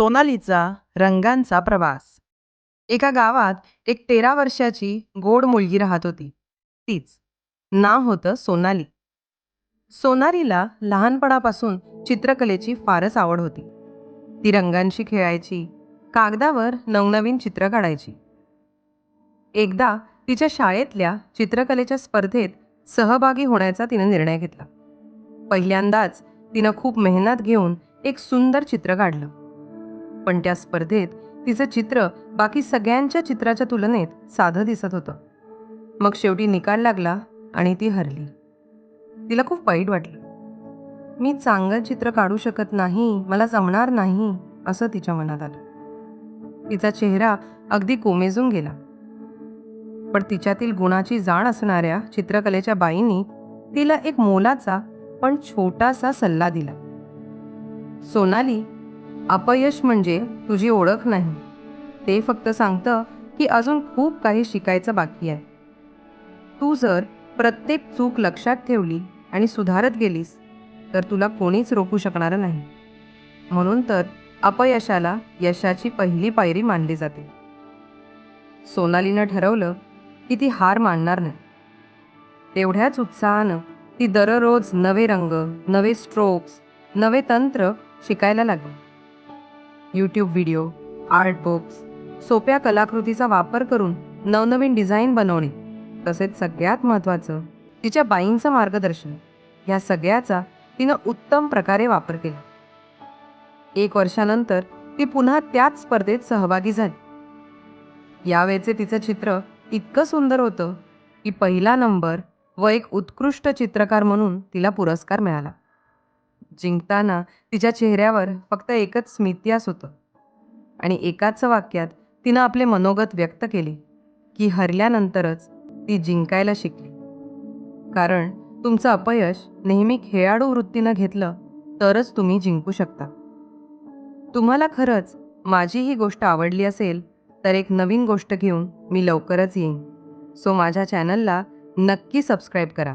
सोनालीचा रंगांचा प्रवास. एका गावात एक तेरा वर्षाची गोड मुलगी राहत होती. तीच नाव होतं सोनाली. सोनालीला लहानपणापासून चित्रकलेची फारच आवड होती. ती रंगांशी खेळायची कागदावर नवनवीन चित्र काढायची. एकदा तिच्या शाळेतल्या चित्रकलेच्या स्पर्धेत सहभागी होण्याचा तिनं निर्णय घेतला. पहिल्यांदाच तिनं खूप मेहनत घेऊन एक सुंदर चित्र काढलं. पण त्या स्पर्धेत तिचं चित्र बाकी सगळ्यांच्या चित्राच्या तुलनेत साधं दिसत होतं. मग शेवटी निकाल लागला आणि ती हरली. तिला खूप वाईट वाटलं. मी चांगलं चित्र काढू शकत नाही मला जमणार नाही असं तिच्या मनात आलं. तिचा चेहरा अगदी कोमेजून गेला. पण तिच्यातील गुणाची जाण असणाऱ्या चित्रकलेच्या बाईंनी तिला एक मोलाचा पण छोटासा सल्ला दिला. सोनाली अपयश म्हणजे तुझी ओळख नाही. ते फक्त सांगतं की अजून खूप काही शिकायचं बाकी आहे. तू जर प्रत्येक चूक लक्षात ठेवली आणि सुधारत गेलीस तर तुला कोणीच रोखू शकणार नाही. म्हणून तर अपयशाला यशाची पहिली पायरी मानली जाते. सोनालीनं ठरवलं की ती हार मानणार नाही. तेवढ्याच उत्साहानं ती दररोज नवे रंग नवे स्ट्रोक्स नवे तंत्र शिकायला लागली. यूट्यूब व्हिडिओ आर्ट बुक्स सोप्या कलाकृतीचा वापर करून नवनवीन डिझाईन बनवणे तसेच सगळ्यात महत्त्वाचं तिच्या बाईंचं मार्गदर्शन ह्या सगळ्याचा तिनं उत्तम प्रकारे वापर केला. एक वर्षानंतर ती पुन्हा त्याच स्पर्धेत सहभागी झाली. यावेळचे तिचं चित्र इतकं सुंदर होतं की पहिला नंबर व एक उत्कृष्ट चित्रकार म्हणून तिला पुरस्कार मिळाला. जिंकताना तिच्या चेहऱ्यावर फक्त एकच स्मित्यास होतं. आणि एकाच वाक्यात तिनं आपले मनोगत व्यक्त केले की हरल्यानंतरच ती जिंकायला शिकली. कारण तुमचं अपयश नेहमी खेळाडू वृत्तीनं घेतलं तरच तुम्ही जिंकू शकता. तुम्हाला खरंच माझी ही गोष्ट आवडली असेल तर एक नवीन गोष्ट घेऊन मी लवकरच येईन. सो माझ्या चॅनलला नक्की सबस्क्राईब करा.